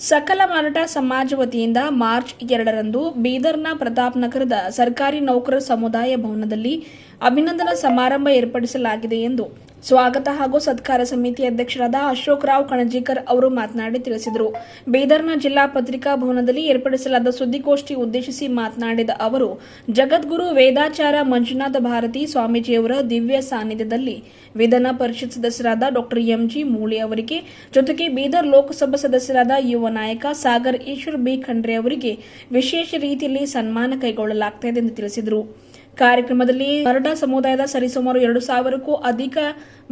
ಸಕಲ ಮಾರಾಟ ಸಮಾಜ ವತಿಯಿಂದ ಮಾರ್ಚ್ ಎರಡರಂದು ಬೀದರ್ನ ಪ್ರತಾಪ್ ನಗರದ ಸರ್ಕಾರಿ ನೌಕರ ಸಮುದಾಯ ಭವನದಲ್ಲಿ ಅಭಿನಂದನಾ ಸಮಾರಂಭ ಏರ್ಪಡಿಸಲಾಗಿದೆ ಎಂದು ಸ್ವಾಗತ ಹಾಗೂ ಸತ್ಕಾರ ಸಮಿತಿ ಅಧ್ಯಕ್ಷರಾದ ಅಶೋಕ್ ರಾವ್ ಕಣಜೀಕರ್ ಅವರು ಮಾತನಾಡಿ ತಿಳಿಸಿದರು. ಬೀದರ್ನ ಜಿಲ್ಲಾ ಪತ್ರಿಕಾ ಭವನದಲ್ಲಿ ಏರ್ಪಡಿಸಲಾದ ಸುದ್ದಿಗೋಷ್ಠಿ ಉದ್ದೇಶಿಸಿ ಮಾತನಾಡಿದ ಅವರು, ಜಗದ್ಗುರು ವೇದಾಚಾರ ಮಂಜುನಾಥ ಭಾರತಿ ಸ್ವಾಮೀಜಿಯವರ ದಿವ್ಯ ಸಾನ್ನಿಧ್ಯದಲ್ಲಿ ವಿಧಾನ ಪರಿಷತ್ ಸದಸ್ಯರಾದ ಡಾಕ್ಟರ್ ಎಂಜಿ ಮೂಳಿ ಅವರಿಗೆ, ಜೊತೆಗೆ ಬೀದರ್ ಲೋಕಸಭಾ ಸದಸ್ಯರಾದ ಯುವ ನಾಯಕ ಸಾಗರ್ ಈಶ್ವರ್ ಬಿ ಖಂಡ್ರೆ ಅವರಿಗೆ ವಿಶೇಷ ರೀತಿಯಲ್ಲಿ ಸನ್ಮಾನ ಕೈಗೊಳ್ಳಲಾಗುತ್ತದೆ ಎಂದು ತಿಳಿಸಿದರು. ಕಾರ್ಯಕ್ರಮದಲ್ಲಿ ಮರಡ ಸಮುದಾಯದ ಸರಿಸುಮಾರು ಎರಡು ಸಾವಿರಕ್ಕೂ ಅಧಿಕ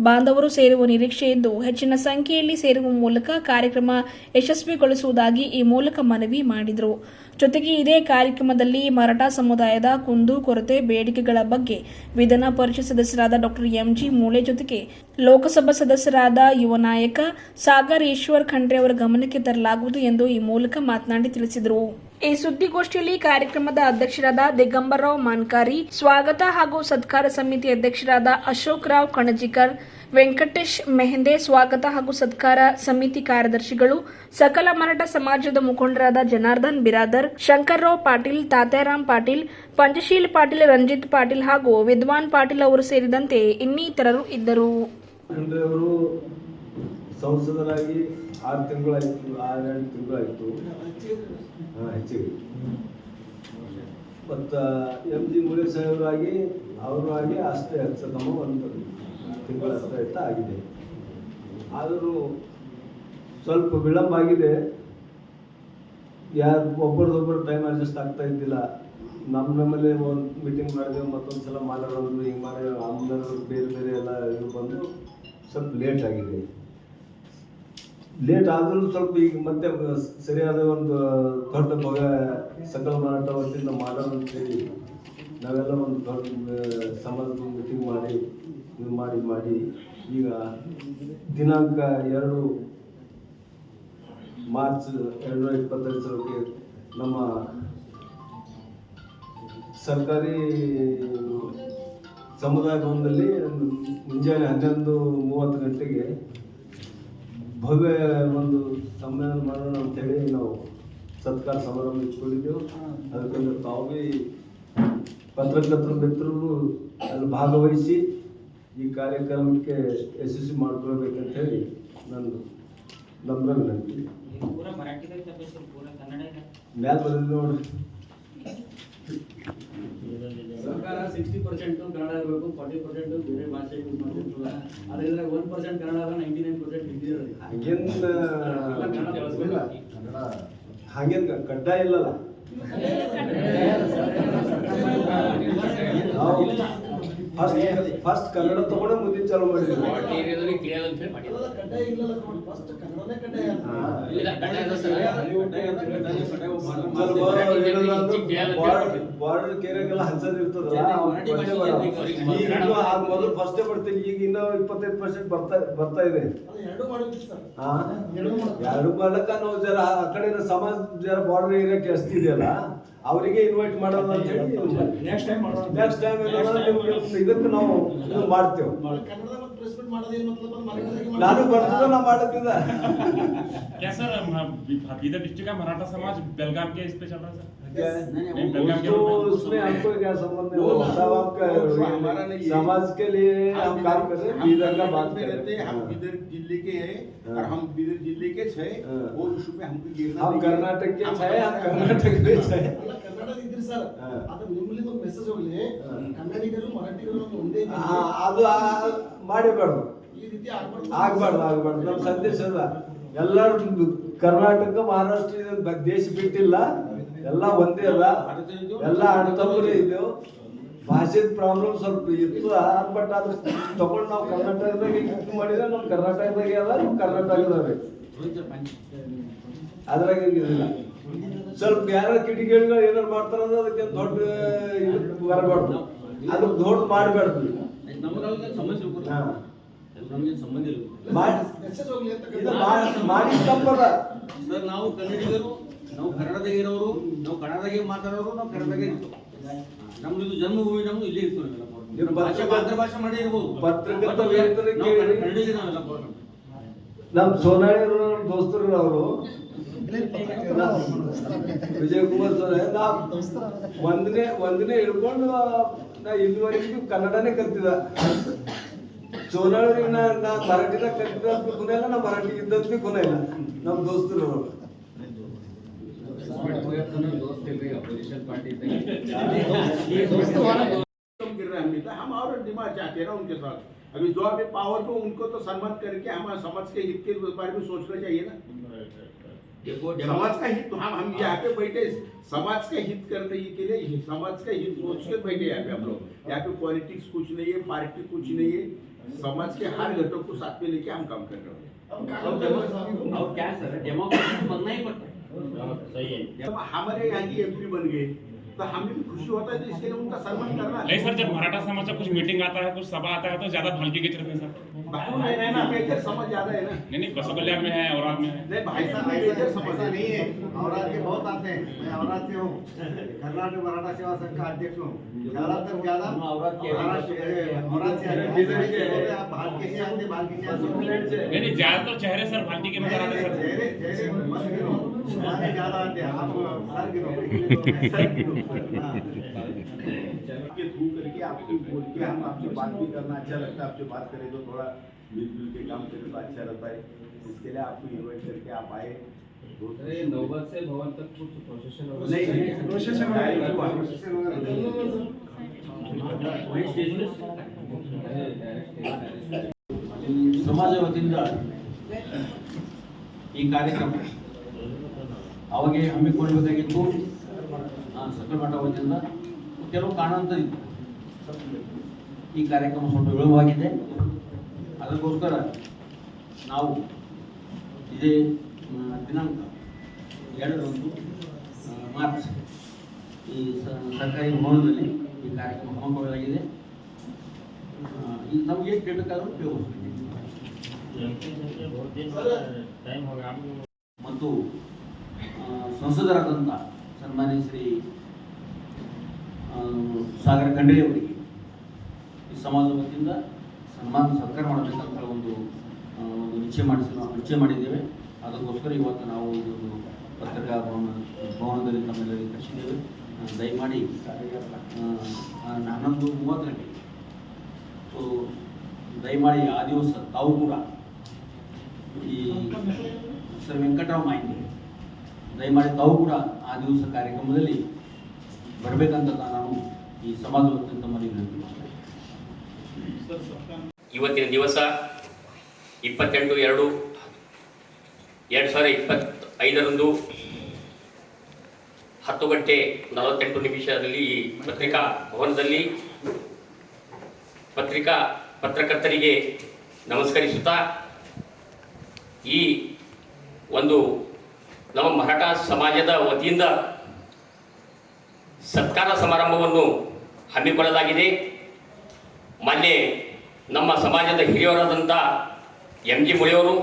ಬಾಂಧವರು ಸೇರುವ ನಿರೀಕ್ಷೆ ಎಂದು ಹೆಚ್ಚಿನ ಸಂಖ್ಯೆಯಲ್ಲಿ ಸೇರುವ ಮೂಲಕ ಕಾರ್ಯಕ್ರಮ ಯಶಸ್ವಿಗೊಳಿಸುವುದಾಗಿ ಈ ಮೂಲಕ ಮನವಿ ಮಾಡಿದರು. ಜೊತೆಗೆ ಇದೇ ಕಾರ್ಯಕ್ರಮದಲ್ಲಿ ಮರಾಠ ಸಮುದಾಯದ ಕುಂದು ಕೊರತೆ ಬೇಡಿಕೆಗಳ ಬಗ್ಗೆ ವಿಧಾನ ಪರಿಷತ್ ಸದಸ್ಯರಾದ ಡಾಕ್ಟರ್ ಎಂಜಿ ಮೂಳೆ ಜೊತೆಗೆ ಲೋಕಸಭಾ ಸದಸ್ಯರಾದ ಯುವ ನಾಯಕ ಸಾಗರ್ ಈಶ್ವರ್ ಖಂಡ್ರೆ ಅವರ ಗಮನಕ್ಕೆ ತರಲಾಗುವುದು ಎಂದು ಈ ಮೂಲಕ ಮಾತನಾಡಿ ತಿಳಿಸಿದರು. ಈ ಸುದ್ದಿಗೋಷ್ಠಿಯಲ್ಲಿ ಕಾರ್ಯಕ್ರಮದ ಅಧ್ಯಕ್ಷರಾದ ದಿಗಂಬರರಾವ್ ಮಾನ್ಕಾರಿ, ಸ್ವಾಗತ ಹಾಗೂ ಸತ್ಕಾರ ಸಮಿತಿ ಅಧ್ಯಕ್ಷರಾದ ಅಶೋಕ್ ರಾವ್ ಕಣಜಿಕರ್, ವೆಂಕಟೇಶ್ ಮೆಹಂದೆ, ಸ್ವಾಗತ ಹಾಗೂ ಸತ್ಕಾರ ಸಮಿತಿ ಕಾರ್ಯದರ್ಶಿಗಳು, ಸಕಲ ಮರಾಠ ಸಮಾಜದ ಮುಖಂಡರಾದ ಜನಾರ್ದನ್ ಬಿರಾದರ್, ಶಂಕರ್ರಾವ್ ಪಾಟೀಲ್ ತಾತಾರಾಮ್ ಪಾಟೀಲ್, ಪಂಚಶೀಲ್ ಪಾಟೀಲ್, ರಂಜಿತ್ ಪಾಟೀಲ್ ಹಾಗೂ ವಿದ್ವಾನ್ ಪಾಟೀಲ್ ಅವರು ಸೇರಿದಂತೆ ಇನ್ನಿತರರು ಇದ್ದರು. ಸಂಸದರಾಗಿ ಆರು ತಿಂಗಳಾಯ್ತು ಆರೆರಡು ತಿಂಗಳಾಯ್ತು. ಹಾಂ ಹೆಚ್ಚಿಗೆ. ಮತ್ತು ಎಂ ಜಿ ಮುರಳಿ ಸಾಹೇಬರಾಗಿ ಅವರು ಆಗಿ ಅಷ್ಟೇ ಹಚ್ಚತಮ್ಮ ಒಂದು ತಿಂಗಳ ಅಷ್ಟೇ ಆಗಿದೆ. ಆದರೂ ಸ್ವಲ್ಪ ವಿಳಂಬ ಆಗಿದೆ. ಯಾರು ಒಬ್ಬರದೊಬ್ಬರು ಟೈಮ್ ಅಡ್ಜಸ್ಟ್ ಆಗ್ತಾ ಇದ್ದಿಲ್ಲ. ನಮ್ಮ ನಮ್ಮಲ್ಲಿ ಒಂದು ಮೀಟಿಂಗ್ ಮಾಡಿದೆವು ಮತ್ತೊಂದು ಸಲ ಮಾತಾಡೋದು ಹಿಂಗೆ ಮಾಡಿ ಆಮೇಲೆ ಬೇರೆ ಬೇರೆ ಎಲ್ಲ ಇದು ಬಂದು ಸ್ವಲ್ಪ ಲೇಟ್ ಆಗಿದೆ. ಲೇಟ್ ಆದರೂ ಸ್ವಲ್ಪ ಈಗ ಮತ್ತೆ ಸರಿಯಾದ ಒಂದು ದೊಡ್ಡ ಮಗ ಸಕಲ ಮಾರಾಟ ವತಿಯಿಂದ ಮಾಡೋಣ ನಾವೆಲ್ಲ ಒಂದು ದೊಡ್ಡ ಸಮಾಜದ ಮೀಟಿಂಗ್ ಮಾಡಿ, ಇದು ಮಾಡಿ ಮಾಡಿ, ಈಗ ದಿನಾಂಕ ಎರಡು, ಮಾರ್ಚ್ ಎರಡು ಇಪ್ಪತ್ತೈದು ಸಾವಿರಕ್ಕೆ ನಮ್ಮ ಸರ್ಕಾರಿ ಸಮುದಾಯ ಭವನದಲ್ಲಿ ಮುಂಜಾನೆ ಹನ್ನೊಂದು ಮೂವತ್ತು ಗಂಟೆಗೆ ಭವ್ಯ ಒಂದು ಸಮ್ಮೇಳನ ಮಾಡೋಣ ಅಂತೇಳಿ ನಾವು ಸತ್ಕಾರ ಸಮಾರಂಭ ಇಟ್ಕೊಂಡಿದ್ದೆವು. ಅದಕ್ಕೊಂದು ತಾವು ಭೀ ಪತ್ರಕರ್ತರು ಮಿತ್ರರು ಅಲ್ಲಿ ಭಾಗವಹಿಸಿ ಈ ಕಾರ್ಯಕ್ರಮಕ್ಕೆ ಯಶಸ್ವಿ ಮಾಡ್ಕೊಳ್ಬೇಕಂತ ಹೇಳಿ ನಂದು ನಮ್ರ ವಿನಂತಿ. ಮ್ಯಾಲೆ ಬರಲಿ ನೋಡ್ರಿ ಸರ್ಕಾರ ಸಿಕ್ಸ್ಟಿ ಪರ್ಸೆಂಟ್ ಕನ್ನಡ ಇರಬೇಕು ಫಾರ್ಟಿ ಪರ್ಸೆಂಟು ಬೇರೆ ಭಾಷೆ ಯೂಸ್ ಮಾಡ್ತಿರ್ತೀವಿ ಅದರಿಂದ ಒನ್ ಪರ್ಸೆಂಟ್ ಕನ್ನಡ ಅಲ್ಲ ನೈಂಟಿ ನೈನ್ ಪರ್ಸೆಂಟ್ ಹಿಂದಿ ಹಾಗೆ ಹಾಗೇನ್ ಕನ್ನಡ ಬಳಸ್ಬೇಕು. ಹಾಗೇನ್ ಕಡ್ಡಾಯ ಇಲ್ಲಲ್ಲ? ಫಸ್ಟ್ ಫಸ್ಟ್ ಕನ್ನಡ ತಗೊಂಡೆ ಮುಂದಿನ ಚಾಲು ಮಾಡಿದ್ವಿ ಬಾರ್ಡರ್ ಕೇರಿಯಾಗೆಲ್ಲ ಹಂಚೋದ್ ಇರ್ತದಲ್ಲ ಮೊದಲು ಫಸ್ಟ್ ಬರ್ತೀನಿ ಈಗ ಇನ್ನ ಇಪ್ಪತ್ತೈದು ಪರ್ಸೆಂಟ್ ಬರ್ತಾ ಬರ್ತಾ ಇದೆ. ಎರಡು ಮಾಡಕ್ಕ ನಾವು ಜರ ಆ ಕಡೆ ಸಮಾಜ ಜರ ಬಾರ್ಡರ್ ಜಾಸ್ತಿ ಎಷ್ಟಿದೆಯಲ್ಲ ಅವರಿಗೆ ಇನ್ವೈಟ್ ಮಾಡೋದು ಅಂತ ಹೇಳಿ ನೆಕ್ಸ್ಟ್ ಟೈಮ್ ಮಾಡೋಣ ನೆಕ್ಸ್ಟ್ ಟೈಮ್ ಇದಕ್ಕೆ ನಾವು ಇದು ಮಾಡ್ತೇವೆ ನಾನು ಬರ್ತಿದ್ದೆ ನಾ ಮಾಡೋದಿಲ್ಲ क्या सर हम- बीदर डिस्ट्रिक्ट का मराठा समाज बेलगाम के इस पे चल रहा है सर नहीं, बेलगाम के उसको उसमें हमको क्या संबंध है वो सब आपका हमारा नहीं है। समाज के लिए हम काम कर रहे हैं हम बीदर का बात में कर रहते रहे हैं हम हैं बीदर जिले के हैं हाँ। और हम बीदर जिले के छे हाँ। वो इशू पे हमको गिरना हम नहीं है। कर्नाटक के हम छे हम कर्नाटक- कर्नाटक के छे ಕನ್ನಡ ಇದ್ರಿ ಸರ್ ಹಾ. ಅದು ನಿಮ್ಮಲ್ಲಿ ಒಂದು ಮೆಸೇಜ್ ಹೋಗ್ಲಿ ಹಾ. ಕನ್ನಡಿಗರು ಮರಾಠಿಗರು ಒಂದು ಒಂದೇ ಆ, ಇದ್ದೀವಿ. ಅದು ಆ- ಮಾಡೇಬಾರ್ದು ಆಗ್ಬಾರ್ದು ಆಗ್ಬಾರ್ದು. ನಮ್ ನಮ್ಮ ಸಂದೇಶ ಎಲ್ಲರೂ ಕರ್ನಾಟಕ ಮಹಾರಾಷ್ಟ್ರ ಇದು ದೇಶ ಬಿಟ್ಟಿಲ್ಲ. ಎಲ್ಲ ಒಂದೇ ಅಲ್ಲ. ಎಲ್ಲ ಅಣ್ಣತಮ್ಮರೇ ಇದ್ದೇವು. ಭಾಷೆದ ಪ್ರಾಬ್ಲಮ್ ಸ್ವಲ್ಪ ಇತ್ತು. ಬಟ್ ಅದ್ರ ತಗೊಂಡು ನಾವು ಕರ್ನಾಟಕದಾಗ ಇದು ಮಾಡಿದ್ರೆ ನಮ್ಮ ಕರ್ನಾಟಕದಾಗೆ ಅಲ್ಲ, ನಮ್ ಕರ್ನಾಟಕದವ್ರೆ. ಅದ್ರಾಗ ಏನಿಲ್ಲ ಸ್ವಲ್ಪ ಯಾರ ಕಿಟಕಿಗಳು ಏನಾರು ಮಾಡ್ತಾರ ಅದಕ್ಕೆ ದೊಡ್ಡ ಇದು ಬರಬಾರ್ದು. ಅದಕ್ಕೆ ದೊಡ್ಡ ಮಾಡಬಾರ್ದು. ಮಾಡಿ ತಪ್ಪದ ಸರ್ ನಾವು ಕನ್ನಡಿಗರು ನಾವು ಕನ್ನಡದಾಗ ಇರೋರು ನಾವು ಕನ್ನಡದಾಗೆ ಮಾತಾಡೋರು ನಾವು ಕನ್ನಡದಾಗೆ ಇತ್ತು ನಮ್ದು ಇದು ಜನ್ಮಭೂಮಿ ನಮ್ದು ಇಲ್ಲೇ ಇತ್ತು ಭಾಷೆ ಪತ್ರಕರ್ತ- ಮಾತೃಭಾಷೆ ಮಾಡೇ ಇರ್ಬೋದು. ಪತ್ರಕರ್ತ ನಾವು ವೇತನಕ್ಕೆ- ಕನ್ನಡಿಗರು ನಾವೆಲ್ಲ ನಮ್ ಸೋನಾಳಿ ನಮ್ ದೋಸ್ತರು ಅವರು ವಿಜಯ್ ಕುಮಾರ್ ಸರ್ ನಾ ಒಂದನೇ ಒಂದನೇ ಹಿಡ್ಕೊಂಡು ನಾ ಇದುವರೆಗೂ ಕನ್ನಡನೇ ಕಲ್ತಿದ ಸೋನಾಳಿಗೆ ನಾ ನಾ ಮರಾಠಿದಾಗ ಕಲ್ತಿದ್ದ ಗುಣ ಇಲ್ಲ ನಾ ಮರಾಠಿ ಇದ್ದಂತ ಗುಣ ಇಲ್ಲ ನಮ್ಮ ದೋಸ್ತರು ಅವ್ರು. कम गिर रहे हैं हम नहीं। हम और डिमांड चाहते हैं ना उनके साथ अभी जो अभी पावर पे उनको तो सम्मान करके हमारे समाज के हित के बारे में सोचना चाहिए ना देखो समाज का हित? हम हम यहाँ पे बैठे समाज का हित करने के लिए समाज का हित सोच के बैठे यहाँ पे हम लोग यहाँ पे पॉलिटिक्स कुछ नहीं है पार्टी कुछ नहीं है समाज के हर घटक को साथ में लेके हम काम कर रहे हैं. अब क्या करते हैं? और क्या सर? डेमोक्रेसी बनना ही। पड़ता है। जब हमारे यहाँ की एमपी बन गए तो हमें भी खुशी होता है तो इसके लिए उनका सम्मान करना। नहीं सर जब मराठा समाज का कुछ मीटिंग आता है कुछ सभा आता है तो ज्यादा भालकी के चलते हैं सर। में है ना मेजर समझ ज़्यादा है ना। नहीं नहीं बसो कल्याण में है औराद में है। नहीं भाई साहब मेजर समझ नहीं है। औरात के बहुत आते हैं। मैं औरात से हूँ। कर्नाटक मराठा सेवा संघ का अध्यक्ष हूँ। ज़्यादातर ज़्यादा औरात के- औरात से औरात के- हैं, बाहर कैसे आते आते नहीं नहीं ज़्यादातर चेहरे सर भालकी के नज़र आते हैं सर। चेहरे चेहरे मत गिनो ज़्यादा आते हैं। आप सर हाँ। के करके आपको बोल के हम आपसे बात भी करना अच्छा लगता है आपसे बात करें तो थोड़ा मिलजुल के काम करें तो अच्छा रहता है इसके लिए आपको इन्वाइट करके आप आए बहुत अरे नौबत से भवन तक कुछ प्रोसेशन होगा नहीं नहीं प्रोसेशन डायरेक्ट हुआ। प्रोसेशन वगैरह वही स्टेज पे ಸಮಾಜ ವತಿಯಿಂದ ಈ ಕಾರ್ಯಕ್ರಮ ಅವಾಗೆ ಹಮ್ಮಿಕೊಳ್ಳಬೇಕಾಗಿತ್ತು ಆ, ಸಕಲ ಮಠ ವತಿಯಿಂದ ಕೆಲವು ಕಾರಣಾಂತರ ಇತ್ತು ಈ ಕಾರ್ಯಕ್ರಮ ಸ್ವಲ್ಪ ವಿಳಂಬವಾಗಿದೆ ಅದಕ್ಕೋಸ್ಕರ ನಾವು ಇದೇ ದಿನಾಂಕ ಎರಡರಂದು ಮಾರ್ಚ್ ಈ ಸರ್ಕಾರಿ ಭವನದಲ್ಲಿ ಈ ಕಾರ್ಯಕ್ರಮ ಹಮ್ಮಿಕೊಳ್ಳಲಾಗಿದೆ. ನಮ್ಗೆ ಏನು ಕೇಳಬೇಕಾದ್ರೂ ಕೇಳಬಹುದು ಮತ್ತು ಸಂಸದರಾದಂಥ ಸನ್ಮಾನ್ಯ ಶ್ರೀ ಸಾಗರ ಖಂಡ್ರೆಯವರಿಗೆ ಸಮಾಜ ವತಿಯಿಂದ ಸನ್ಮಾನ ಸತ್ಕಾರ ಮಾಡಬೇಕಂತ ಒಂದು ಒಂದು ನಿಶ್ಚಯ ಮಾಡಿಸಿ ನಿಶ್ಚಯ ಮಾಡಿದ್ದೇವೆ. ಅದಕ್ಕೋಸ್ಕರ ಇವತ್ತು ನಾವು ಒಂದು ಪತ್ರಿಕಾ ಭವನ, ಭವನದಲ್ಲಿ ತಮ್ಮೆಲ್ಲರಿಗೆ ಕರೆಸಿದ್ದೇವೆ. ದಯಮಾಡಿ ಹನ್ನೊಂದು ಮೂವತ್ತು ಗಂಟೆ. ಸೊ ದಯಮಾಡಿ ಆ ದಿವಸ ತಾವು ಕೂಡ ಈ ಸರ್ ವೆಂಕಟರಾವ್ ಮಾಹಿತಿ, ದಯಮಾಡಿ ತಾವು ಕೂಡ ಆ ದಿವಸ ಕಾರ್ಯಕ್ರಮದಲ್ಲಿ ಬರಬೇಕಂತ ನಾನು ಈ ಸಮಾಜ ವತಿಯಿಂದ ತಮ್ಮಲ್ಲಿ ಮಾಡ್ತೇನೆ. ಇವತ್ತಿನ ದಿವಸ ಇಪ್ಪತ್ತೆಂಟು ಎರಡು ಎರಡು ಸಾವಿರ ಇಪ್ಪತ್ತೈದರಂದು ಹತ್ತು ಗಂಟೆ ನಲವತ್ತೆಂಟು ನಿಮಿಷದಲ್ಲಿ ಈ ಪತ್ರಿಕಾ ಭವನದಲ್ಲಿ ಪತ್ರಿಕಾ ಪತ್ರಕರ್ತರಿಗೆ ನಮಸ್ಕರಿಸುತ್ತಾ ಈ ಒಂದು ನಮ್ಮ ಮರಾಠ ಸಮಾಜದ ವತಿಯಿಂದ ಸತ್ಕಾರ ಸಮಾರಂಭವನ್ನು ಹಮ್ಮಿಕೊಳ್ಳಲಾಗಿದೆ. ಮೊನ್ನೆ ನಮ್ಮ ಸಮಾಜದ ಹಿರಿಯರಾದಂಥ ಎಂ ಜಿ ಮುಳಿಯವರು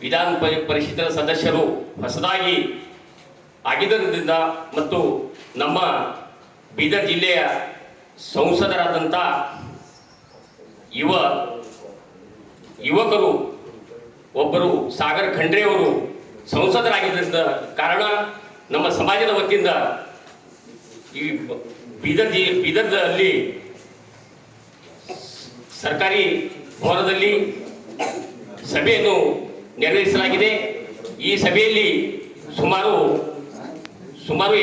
ವಿಧಾನ ಪರಿ- ಪರಿಷತ್ತಿನ ಸದಸ್ಯರು ಹೊಸದಾಗಿ ಆಗಿದ್ದರಿಂದ ಮತ್ತು ನಮ್ಮ ಬೀದರ್ ಜಿಲ್ಲೆಯ ಸಂಸದರಾದಂಥ ಯುವ, ಯುವಕರು ಒಬ್ಬರು ಸಾಗರ್ ಖಂಡ್ರೆಯವರು ಸಂಸದರಾಗಿದ್ದರಿಂದ ಕಾರಣ ನಮ್ಮ ಸಮಾಜದ ವತಿಯಿಂದ ಈ ಬೀದರ್ ಜಿ, ಬೀದರ್ದಲ್ಲಿ ಸರ್ಕಾರಿ ಭವನದಲ್ಲಿ ಸಭೆಯನ್ನು ನೆರವೇರಿಸಲಾಗಿದೆ ಈ ಸಭೆಯಲ್ಲಿ ಸುಮಾರು ಸುಮಾರು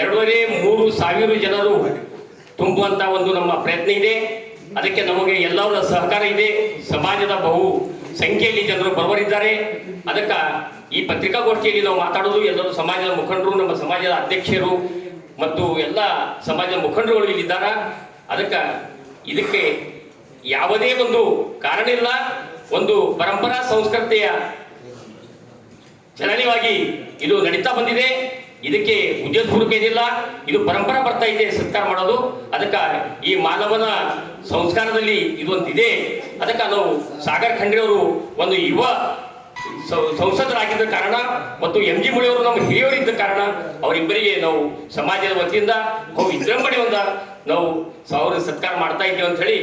ಎರಡೂವರೆ ಮೂರು ಸಾವಿರ ಜನರು ತುಂಬುವಂತ ಒಂದು ನಮ್ಮ ಪ್ರಯತ್ನ ಇದೆ. ಅದಕ್ಕೆ ನಮಗೆ ಎಲ್ಲರ ಸಹಕಾರ ಇದೆ. ಸಮಾಜದ ಬಹು ಸಂಖ್ಯೆಯಲ್ಲಿ ಜನರು ಬರುವರಿದ್ದಾರೆ ಅದಕ್ಕೆ ಈ ಪತ್ರಿಕಾಗೋಷ್ಠಿಯಲ್ಲಿ ನಾವು ಮಾತಾಡೋದು, ಎಲ್ಲರೂ ಸಮಾಜದ ಮುಖಂಡರು, ನಮ್ಮ ಸಮಾಜದ ಅಧ್ಯಕ್ಷರು ಮತ್ತು ಎಲ್ಲ ಸಮಾಜದ ಮುಖಂಡರುಗಳು ಇಲ್ಲಿದ್ದಾರೆ. ಅದಕ್ಕೆ ಇದಕ್ಕೆ ಯಾವುದೇ ಒಂದು ಕಾರಣ ಇಲ್ಲ ಒಂದು ಪರಂಪರಾ ಸಂಸ್ಕೃತಿಯ ಚಲನೆಯಾಗಿ ಇದು ನಡೀತಾ ಬಂದಿದೆ. ಇದಕ್ಕೆ ಉದ್ದೇಶಪೂರ್ವಕ ಏನಿಲ್ಲ, ಇದು ಪರಂಪರೆ ಬರ್ತಾ ಇದೆ, ಸತ್ಕಾರ ಮಾಡೋದು. ಅದಕ್ಕೆ ಈ ಮಾನವನ ಸಂಸ್ಕಾರದಲ್ಲಿ ಇದೊಂದು ಇದೆ ಅದಕ್ಕೆ ನಾವು ಸಾಗರ್ ಖಂಡ್ರೆ ಅವರು ಒಂದು ಯುವ ಸಂಸದರಾಗಿದ್ದ ಕಾರಣ ಮತ್ತು ಎಂ ಜಿ ಮುಳಿಯವರು ನಮ್ಮ ಹಿರಿಯವರಿದ್ದ ಕಾರಣ ಅವರಿಬ್ಬರಿಗೆ ನಾವು ಸಮಾಜದ ವತಿಯಿಂದ ವಿಜೃಂಭಣೆಯಿಂದ ನಾವು ಸಾವಿರ ಸತ್ಕಾರ ಮಾಡ್ತಾ ಇದ್ದೇವೆ ಅಂತ ಹೇಳಿ